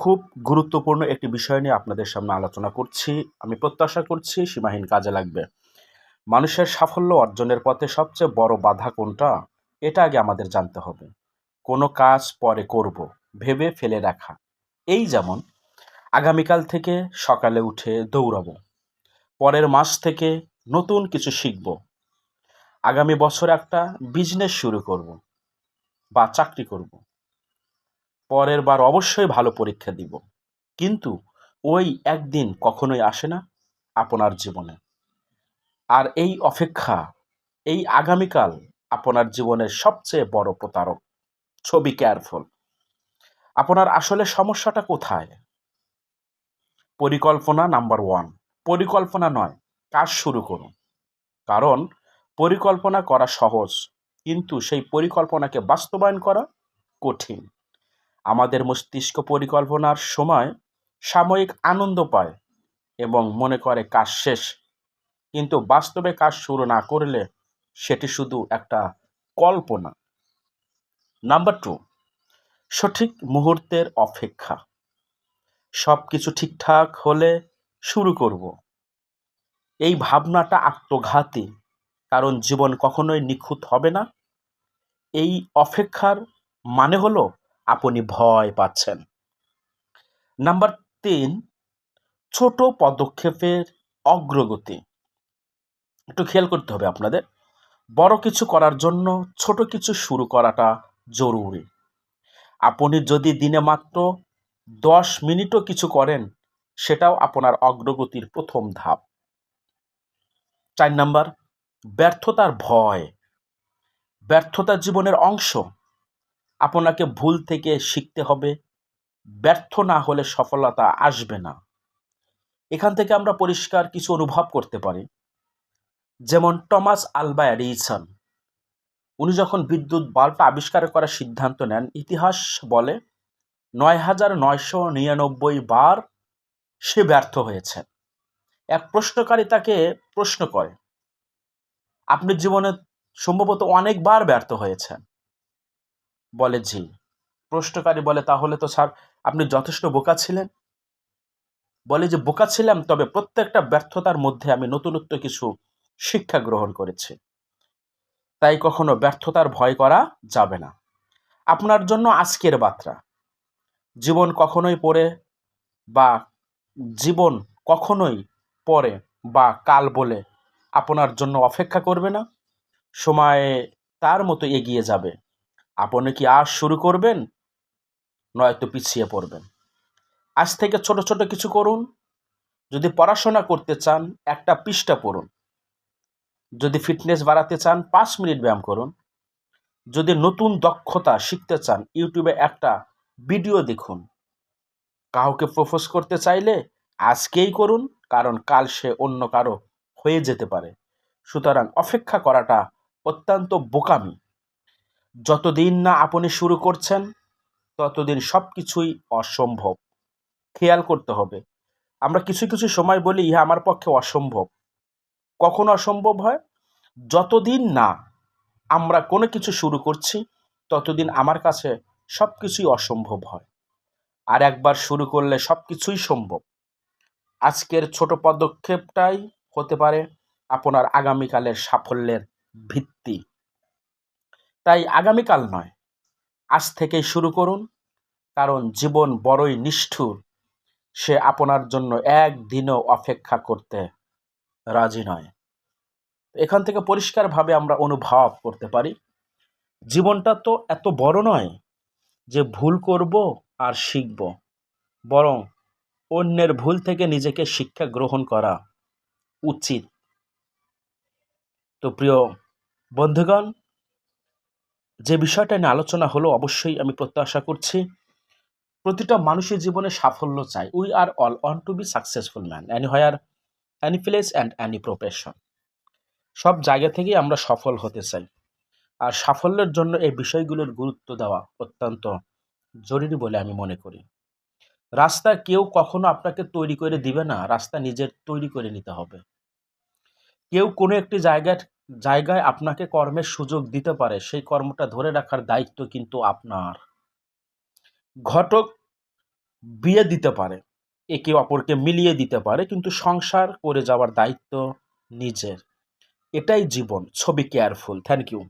খুব গুরুত্বপূর্ণ একটি বিষয় নিয়ে আপনাদের সামনে আলোচনা করছি। আমি প্রত্যাশা করছি সীমাহীন কাজে লাগবে। মানুষের সাফল্য অর্জনের পথে সবচেয়ে বড় বাধা কোনটা? এটা আগে আমাদের জানতে হবে। কোনো কাজ পরে করব, ভেবে ফেলে রাখা। এই যেমন, আগামীকাল থেকে সকালে উঠে দৌড়াবো। পরের মাস থেকে নতুন কিছু শিখব। আগামী বছর একটা বিজনেস শুরু করব বা চাকরি করব। পরের বার অবশ্যই ভালো পরীক্ষা দিব। কিন্তু ওই একদিন কখনোই আসে না আপনার জীবনে। আর এই অপেক্ষা, এই আগামীকাল আপনার জীবনের সবচেয়ে বড় প্রতারক, ছবি কেয়ারফুল। আপনার আসলে সমস্যাটা কোথায়? পরিকল্পনা নাম্বার ওয়ান। পরিকল্পনা নয়, কাজ শুরু করুন। কারণ পরিকল্পনা করা সহজ, কিন্তু সেই পরিকল্পনাকে বাস্তবায়ন করা কঠিন। আমাদের মস্তিষ্ক পরিকল্পনার সময় সাময়িক আনন্দ পায় এবং মনে করে কাজ শেষ। কিন্তু বাস্তবে কাজ শুরু না করলে সেটি শুধু একটা কল্পনা। নাম্বার টু, সঠিক মুহূর্তের অপেক্ষা। সব কিছু ঠিকঠাক হলে শুরু করব। এই ভাবনাটা আত্মঘাতী, কারণ জীবন কখনোই নিখুঁত হবে না। এই অপেক্ষার মানে হলো আপনি ভয় পাচ্ছেন। নাম্বার তিন, ছোট পদক্ষেপের অগ্রগতি। একটু খেয়াল করতে হবে আপনাদের। বড় কিছু করার জন্য ছোট কিছু শুরু করাটা জরুরি। আপনি যদি দিনে মাত্র দশ মিনিটও কিছু করেন, সেটাও আপনার অগ্রগতির প্রথম ধাপ। চার নাম্বার, ব্যর্থতার ভয়। ব্যর্থতা জীবনের অংশ। আপনাকে ভুল থেকে শিখতে হবে। ব্যর্থ না হলে সফলতা আসবে না। এখান থেকে আমরা পরিষ্কার কিছু অনুভব করতে পারি। যেমন টমাস আলবা এডিসন, উনি যখন বিদ্যুৎ বাল্বটা আবিষ্কার করার সিদ্ধান্ত নেন, ইতিহাস বলে নয় হাজার নয়শো নিরানব্বই বার সে ব্যর্থ হয়েছে। এক প্রশ্নকারী তাকে প্রশ্ন করে, আপনি জীবনে সম্ভবত অনেকবার ব্যর্থ হয়েছেন। বলে জি প্রশ্নকারী বলে, তাহলে তো স্যার, আপনি যথেষ্ট বোকা ছিলেন? বলে যে, বোকা ছিলাম, তবে প্রত্যেকটা ব্যর্থতার মধ্যে আমি নতুনত্ব কিছু শিক্ষা গ্রহণ করেছি। তাই কখনো ব্যর্থতার ভয় করা যাবে না। আপনার জন্য আজকের বার্তা। জীবন কখনোই পড়ে বা জীবন কখনোই পরে বা কাল বলে আপনার জন্য অপেক্ষা করবে না। সময়ে তার মতো এগিয়ে যাবে। আপনি কি আজ শুরু করবেন? নয়তো পিছিয়ে পড়বেন। আজ থেকে ছোট ছোট কিছু করুন। যদি পড়াশোনা করতে চান, একটা পৃষ্ঠা পড়ুন। যদি ফিটনেস বাড়াতে চান, পাঁচ মিনিট ব্যায়াম করুন। যদি নতুন দক্ষতা শিখতে চান, ইউটিউবে একটা ভিডিও দেখুন। কাউকে প্রপোজ করতে চাইলে আজকেই করুন, কারণ কাল সে অন্য কারও হয়ে যেতে পারে। সুতরাং অপেক্ষা করাটা অত্যন্ত বোকামি। যতদিন না আপনি শুরু করছেন, ততদিন সব কিছুই অসম্ভব। খেয়াল করতে হবে। আমরা কিছু কিছু সময় বলি, ইহা আমার পক্ষে অসম্ভব। কখন অসম্ভব হয়? যতদিন না আমরা কোনো কিছু শুরু করছি, ততদিন আমার কাছে সব কিছুই অসম্ভব হয়। আর একবার শুরু করলে সব কিছুই সম্ভব। আজকের ছোট পদক্ষেপটাই হতে পারে আপনার আগামীকালের সাফল্যের ভিত্তি। তাই আগামীকাল নয়। আজ থেকেই শুরু করুন, কারণ জীবন বড়ই নিষ্ঠুর। সে আপনার জন্য একদিনও অপেক্ষা করতে রাজি নয়। এখান থেকে পরিষ্কারভাবে আমরা অনুভব করতে পারি, জীবনটা তো এত বড় নয় যে ভুল করব আর শিখব, বরং অন্যের ভুল থেকে নিজেকে শিক্ষা গ্রহণ করা উচিত। তো প্রিয় বন্ধুগণ যে বিষয়টা নিয়ে আলোচনা হলো, অবশ্যই আমি প্রত্যাশা করছি প্রতিটা মানুষের জীবনে সাফল্য চাই। We are all on to be successful man anywhere any place and any profession সব জায়গা থেকেই আমরা সফল হতে চাই। আর সাফল্যের জন্য এই বিষয়গুলোর গুরুত্ব দেওয়া অত্যন্ত জরুরি বলে আমি মনে করি। রাস্তা কেউ কখনো আপনাকে তৈরি করে দিবে না, রাস্তা নিজের তৈরি করে নিতে হবে। কেউ কোনো একটি জায়গায় জায়গায় আপনাকে কর্মের সুযোগ দিতে পারে, সেই কর্মটা ধরে রাখার দায়িত্ব কিন্তু আপনার। ঘটক বিয়ে দিতে পারে, একে অপরকে মিলিয়ে দিতে পারে, কিন্তু সংসার করে যাওয়ার দায়িত্ব নিজের। এটাই জীবন, ছবি কেয়ারফুল থ্যাংক ইউ